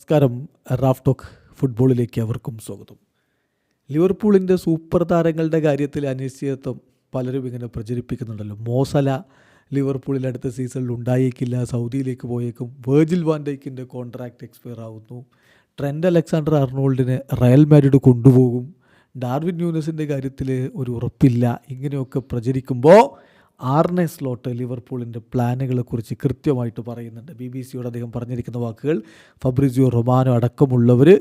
നമസ്കാരം. Raf talk ഫുട്ബോളിലേക്ക് അവർക്കും സ്വാഗതം. ലിവർപൂളിന്റെ സൂപ്പർ താരങ്ങളുടെ കാര്യത്തിൽ അനിശ്ചിതത്വം പലരും ഇങ്ങനെ പ്രചരിപ്പിക്കുന്നുണ്ടല്ലോ. മോസല ലിവർപൂളിൽ അടുത്ത സീസണിൽ ഉണ്ടായേക്കില്ല. സൗദിയിലേക്ക് പോയേക്കും. വേർജിൽ വാൻഡൈക്കിന്റെ കോൺട്രാക്റ്റ് എക്സ്പയർ ആവുന്നു. ട്രെൻഡ് അലക്സാണ്ടർ അർണോൾഡിനെ റയൽ മാഡ്രിഡ് കൊണ്ടുപോകും. ഡാർവിൻ ന്യൂനസിന്റെ കാര്യത്തിൽ ഒരു ഉറപ്പില്ല. ഇങ്ങനെയൊക്കെ പ്രചരിക്കുമ്പോൾ ആർനെ സ്ലോട്ട് ലിവർപൂളിന്റെ പ്ലാനുകളെക്കുറിച്ച് കൃത്യമായിട്ട് പറയുന്നുണ്ട്. ബി ബി സിയോട് അദ്ദേഹം പറഞ്ഞിരിക്കുന്ന വാക്കുകൾ ഫബ്രിസിയോ റൊമാനോ അടക്കമുള്ളവർ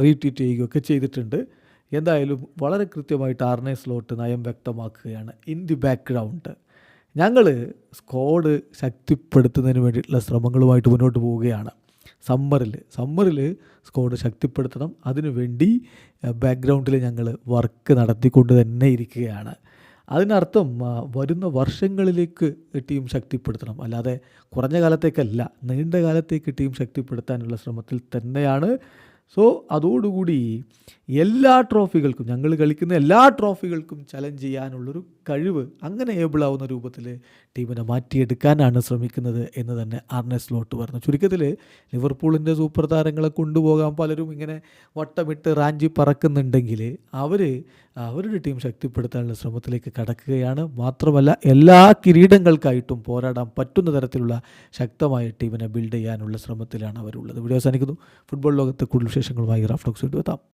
റീട്വീറ്റ് ചെയ്യുകയൊക്കെ ചെയ്തിട്ടുണ്ട്. എന്തായാലും വളരെ കൃത്യമായിട്ട് ആർനെ സ്ലോട്ട് നയം വ്യക്തമാക്കുകയാണ് ഇൻ ദി ബാക്ക്ഗ്രൗണ്ട് ഞങ്ങൾ സ്ക്വാഡ് ശക്തിപ്പെടുത്തുന്നതിന് വേണ്ടിയിട്ടുള്ള ശ്രമങ്ങളുമായിട്ട് മുന്നോട്ട് പോവുകയാണ്. സമ്മറിൽ സമ്മറിൽ സ്ക്വാഡ് ശക്തിപ്പെടുത്തണം. അതിനുവേണ്ടി ബാക്ക്ഗ്രൗണ്ടിൽ ഞങ്ങൾ വർക്ക് നടത്തിക്കൊണ്ട് തന്നെ ഇരിക്കുകയാണ്. അതിനർത്ഥം വരുന്ന വർഷങ്ങളിലേക്ക് ടീം ശക്തിപ്പെടുത്തണം. അല്ലാതെ കുറഞ്ഞ കാലത്തേക്കല്ല നീണ്ട കാലത്തേക്ക് ടീം ശക്തിപ്പെടുത്താനുള്ള ശ്രമത്തിൽ തന്നെയാണ് സോ അതോടുകൂടി എല്ലാ ട്രോഫികൾക്കും ഞങ്ങൾ കളിക്കുന്ന എല്ലാ ട്രോഫികൾക്കും ചലഞ്ച് ചെയ്യാനുള്ളൊരു കഴിവ് അങ്ങനെ ഏബിൾ ആവുന്ന രൂപത്തിൽ ടീമിനെ മാറ്റിയെടുക്കാനാണ് ശ്രമിക്കുന്നത് എന്ന് തന്നെ ആർണസ് സ്ലോട്ട് പറഞ്ഞു. ചുരുക്കത്തിൽ ലിവർപൂളിന്റെ സൂപ്പർ താരങ്ങളെ കൊണ്ടുപോകാൻ പലരും ഇങ്ങനെ വട്ടമിട്ട് റാഞ്ചി പറക്കുന്നുണ്ടെങ്കിൽ അവർ അവരുടെ ടീം ശക്തിപ്പെടുത്താനുള്ള ശ്രമത്തിലേക്ക് കടക്കുകയാണ്. മാത്രമല്ല എല്ലാ കിരീടങ്ങൾക്കായിട്ടും പോരാടാൻ പറ്റുന്ന തരത്തിലുള്ള ശക്തമായ ടീമിനെ ബിൽഡ് ചെയ്യാനുള്ള ശ്രമത്തിലാണ് അവരുള്ളത്. വീഡിയോ അവസാനിക്കുന്നു. ഫുട്ബോൾ ലോകത്തെ കൂടുതൽ വിശേഷങ്ങളുമായി റാഫ്റ്റോക്സ് വീണ്ടും എത്താം.